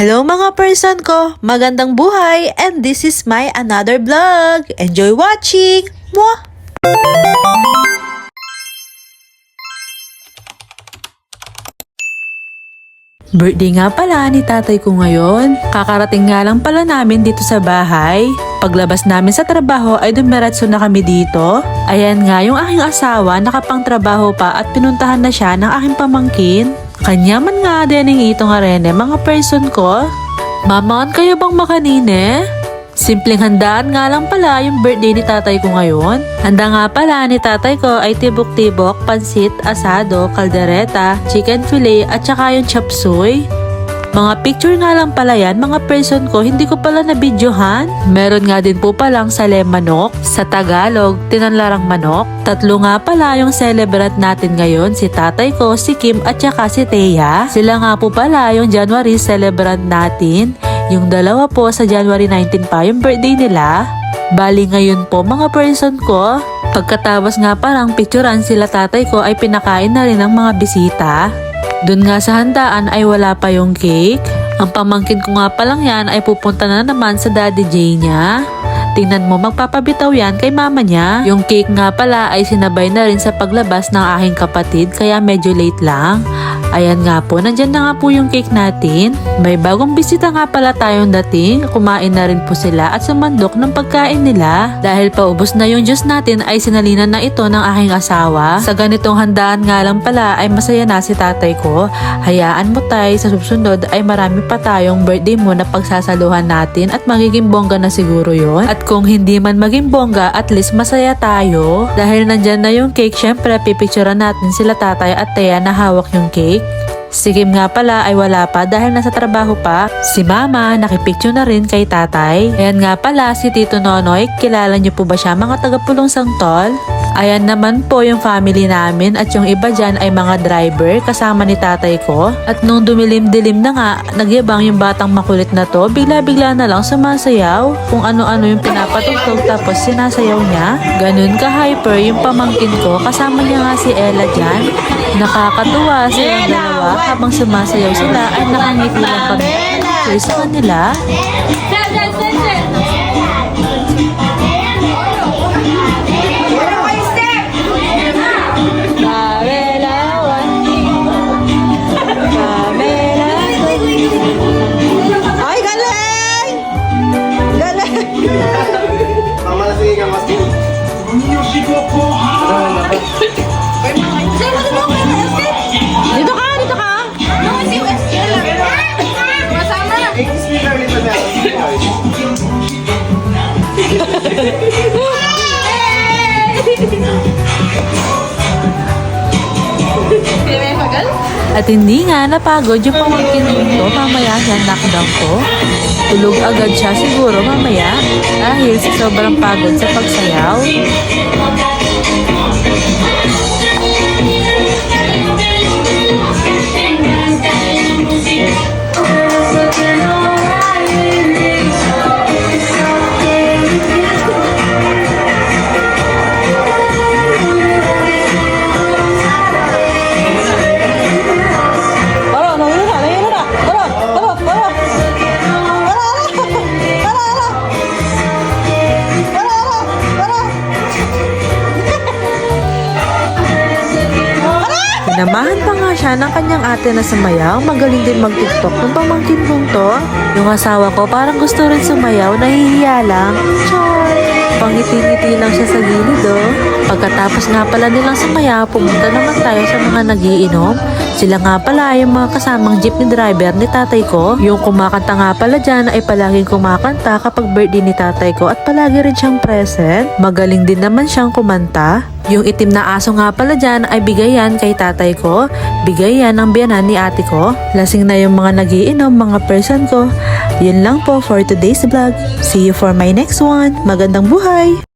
Hello mga person ko, magandang buhay and this is my another vlog. Enjoy watching! Mwah! Birthday nga pala ni tatay ko ngayon. Kakarating nga lang pala namin dito sa bahay. Paglabas namin sa trabaho ay dumiretso na kami dito. Ayan nga yung aking asawa nakapang trabaho pa at pinuntahan na siya ng aking pamangkin. Kanya man nga din ang ito nga rin eh, mga person ko. Mamaan kayo bang makanine? Simpleng handaan nga lang pala yung birthday ni tatay ko ngayon. Handa nga pala ni tatay ko ay tibok-tibok, pansit, asado, kaldereta, chicken fillet at saka yung chop suey. Mga picture nga lang pala yan, mga person ko, hindi ko pala nabidyohan. Meron nga din po palang sale manok, sa Tagalog, tinanlarang manok. Tatlo nga pala yung celebrant natin ngayon, si tatay ko, si Kim at saka si Thea. Sila nga po pala yung January celebrant natin. Yung dalawa po sa January 19 pa yung birthday nila. Bali ngayon po mga person ko, pagkatapos nga parang picturean sila tatay ko ay pinakain na rin ng mga bisita. Doon nga sa handaan ay wala pa yung cake. Ang pamangkin ko nga pa lang yan ay pupunta na naman sa daddy J niya. Tingnan mo, magpapabitaw yan kay mama niya. Yung cake nga pala ay sinabay na rin sa paglabas ng aking kapatid kaya medyo late lang. Ayan nga po, nandyan na nga po yung cake natin. May bagong bisita nga pala tayong dating. Kumain na rin po sila at sumandok ng pagkain nila. Dahil paubos na yung juice natin ay sinalinan na ito ng aking asawa. Sa ganitong handaan nga lang pala ay masaya na si tatay ko. Hayaan mo tay, sa susunod ay marami pa tayong birthday mo na pagsasaluhan natin at magiging bongga na siguro yon. At kung hindi man maging bongga, at least masaya tayo. Dahil nandyan na yung cake, syempre pipicturean natin sila tatay at Thea na hawak yung cake. Si Kim nga pala ay wala pa dahil nasa trabaho pa. Si Mama, nakipicture na rin kay tatay. Ayan nga pala si Tito Nonoy, kilala niyo po ba siya mga taga-pulong sangtol? Ayan naman po yung family namin at yung iba dyan ay mga driver kasama ni tatay ko. At nung dumilim-dilim na nga, nagyabang yung batang makulit na to, bigla-bigla na lang sumasayaw. Kung ano-ano yung pinapatugtog tapos sinasayaw niya. Ganun ka-hyper yung pamangkin ko, kasama niya nga si Ella dyan. Nakakatuwa silang dalawa habang sumasayaw sila ay nakangiti lang kami sa kanila. At hindi nga napagod yung pamangkin ko mamaya siya knockdown ko. Tulog agad siya siguro mamaya dahil sa sobrang pagod sa pagsayaw. Tara. Pinamahan pa nga siya ng kanyang ate na sumayaw. Magaling din mag-tiktok ng pamangkin kong to. Yung asawa ko parang gusto rin sumayaw, nahihiya lang. Char! Pangiti-ngiti lang siya sa gilid oh. Pagkatapos nga pala nilang sumayaw, pumunta naman tayo sa mga nagiinom. Sila nga pala yung mga kasamang jeepney driver ni tatay ko. Yung kumakanta nga pala dyan ay palaging kumakanta kapag birthday ni tatay ko at palagi rin siyang present. Magaling din naman siyang kumanta. Yung itim na aso nga pala dyan ay bigayan kay tatay ko. Bigayan ng biyanan ni ate ko. Lasing na yung mga nagiinom, mga person ko. Yun lang po for today's vlog. See you for my next one. Magandang buhay!